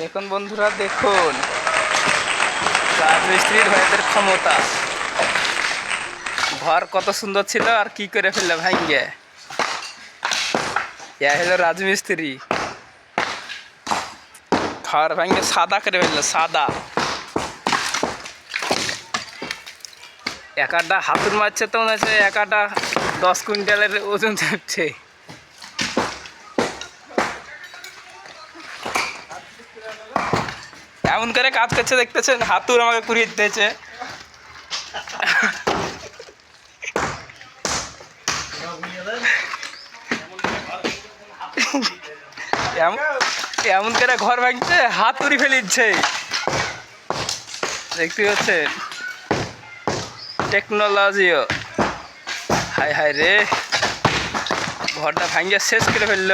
দেখুন বন্ধুরা, দেখুন। রাজমিস্ত্রির ভাইদের ক্ষমতা। ঘর কত সুন্দর ছিল আর কি করে ফেলল ভাঙ্গে ইয়া হলো রাজমিস্ত্রি। ঘর ভাঙ্গে সাদা করে ফেলল, সাদা। একাটা হাতুর মারছে তো মনে হচ্ছে একাটা দশ কুইন্টালের ওজন চাপছে এমন করে কাজ করছে, দেখতেছেন? হাতুর আমাকে কুড়িয়ে দিতেছে এমন করে ঘর ভাঙছে হাত উড়ি ফেলিচ্ছে দেখতে পাচ্ছেন? টেকনোলজিও হাই হাই রে। ঘরটা ভাঙিয়ে শেষ করে ফেলল।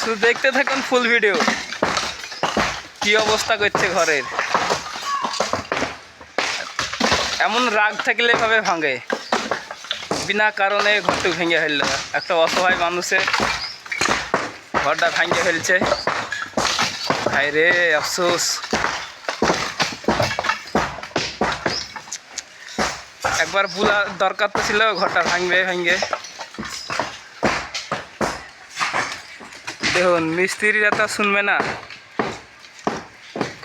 শুধু দেখতে থাকুন ফুল ভিডিও। কি অবস্থা করছে ঘরের? এমন রাগ থাকলে এভাবে ভাঙে। বিনা কারণে ঘরটুক ভেঙে ফেলল। একটা অসহায় মানুষের ঘরটা ভাঙিয়ে ফেলছে। হাই রে আফসোস। একবার বুলা দরকার তো ছিল, ঘরটা ভাঙবে ভাঙবে। দেখুন, মিস্ত্রিরা তো শুনবে না।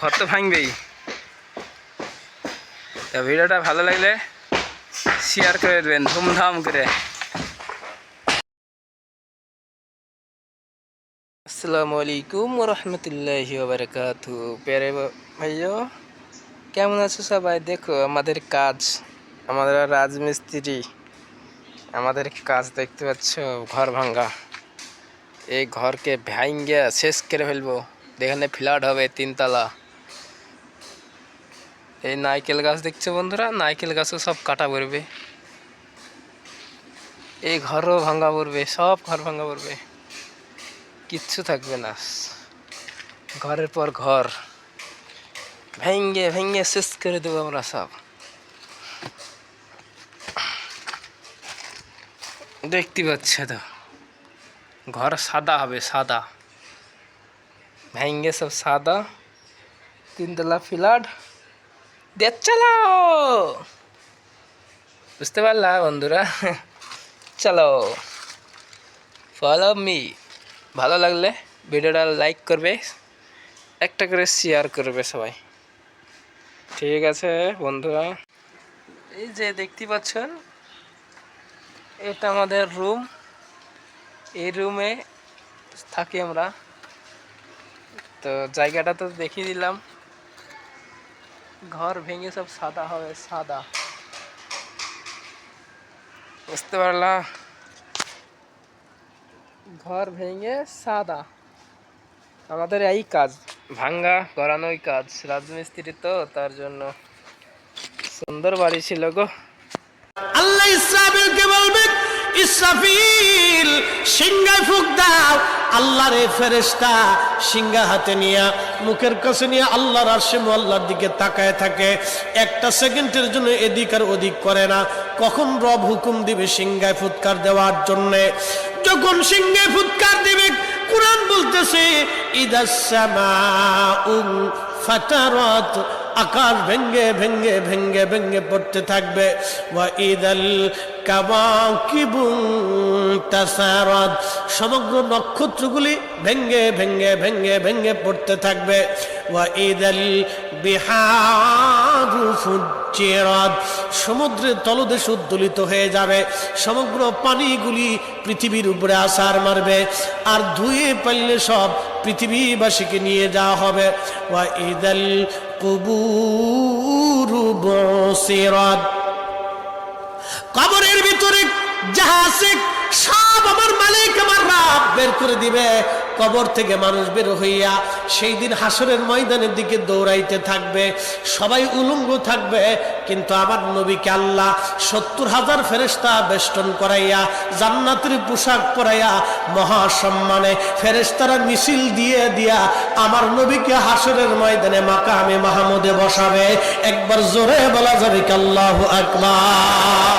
ঘর তো ভাঙবেই। তা ভিডিওটা ভালো লাগলে শেয়ার করে দেবেন, ধুমধাম করে। আসসালামু আলাইকুম রহমতুল্লাহি বারকাতু প্যারে ভাইও কেমন আছো সবাই? দেখো, আমাদের কাজ, আমাদের রাজমিস্ত্রি, আমাদের কাজ দেখতে পাচ্ছ, ঘর ভাঙ্গা এই ঘরকে ভাঙ্গে শেষ করে ফেলব। এখানে ফ্ল্যাট হবে তিনতলা। এই নারকেল গাছ দেখছ বন্ধুরা? নারকেল গাছও সব কাটা পড়বে। এই ঘরও ভাঙ্গা পড়বে, সব ঘর ভাঙ্গা পড়বে। কিচ্ছু থাকবে না। ঘরের পর ঘর। ভেঙ্গে ভেঙ্গে শেষ করে দেবো আমরা সব। দেখতে পাচ্ছ তো? ঘর সাদা হবে, সাদা। ভেঙ্গে সব সাদা। তিনতলা ফ্ল্যাট। দেখ বুঝতে পারলা বন্ধুরা? চলো ফলো মি ভালো লাগলে ভিডিওটা লাইক করবে, একটা করে শেয়ার করবে সবাই। ঠিক আছে বন্ধুরা? এই যে দেখতে পাচ্ছেন, এটা আমাদের রুম এই রুমে থাকি আমরা। তো জায়গাটা তো দেখিয়ে দিলাম। ঘর ভেঙে সব সাদা হবে সাদা। বুঝতে পারলাম ঘর ভেঙে সাদা। আমাদের এই কাজ। ভাঙ্গা করানোই কাজ। রাজমিস্ত্রি তো তার জন্য। সুন্দর বাড়ি ছিল গো। আল্লাহ ইসরাফিলকে বলবেন ইসরাফিল, সিংহায় ফুক দাও। আল্লাহর এই ফেরেশতা সিংহা হাতে নিয়ে, মুখের কাছে নিয়ে আল্লাহর আরশে আল্লাহর দিকে তাকায় থাকে। একটা সেকেন্ডের জন্য এদিক আর ওদিক করে না। কখন রব হুকুম দিবে সিংহায় ফুৎকার দেওয়ার জন্যে? যখন সিংহে ফুৎকার দিবে, কোরআন বলতেছে ইদাসামাউন ফাতারাত আকাশ ভেঙ্গে ভেঙ্গে ভেঙ্গে ভেঙ্গে পড়তে থাকবে। ওয়া সমগ্র নক্ষত্রগুলি ভেঙ্গে ভেঙ্গে ভেঙ্গে ভেঙ্গে পড়তে থাকবে। ওয়া ইদাল বিহারু ফুজ্জিরাত সমুদ্রের তলদেশ উদ্দোলিত হয়ে যাবে। সমগ্র পানিগুলি পৃথিবীর উপরে আসার মারবে। আর ধুয়ে পারলে সব পৃথিবীবাসীকে নিয়ে যাওয়া হবে। ওয়া ইদাল কুবুরু বসিরাত কবরের ভিতরে যাহা আছে, সব আমার মালিক, আমার রাব বের করে দিবে। কবর থেকে মানুষ বের হইয়া সেই দিন হাসরের ময়দানের দিকে দৌড়াইতে থাকবে। সবাই উলঙ্গ থাকবে, কিন্তু আমার নবীকে আল্লাহ সত্তর হাজার ফেরেস্তা বেষ্টন করাইয়া, জান্নাতের পোশাক পরাইয়া মহাসম্মানে ফেরেস্তারা মিছিল দিয়ে দিয়া আমার নবীকে হাসরের ময়দানে মাকামে মাহমুদে বসাবে। একবার জোরে বলা যাবে কি আল্লাহু আকবার।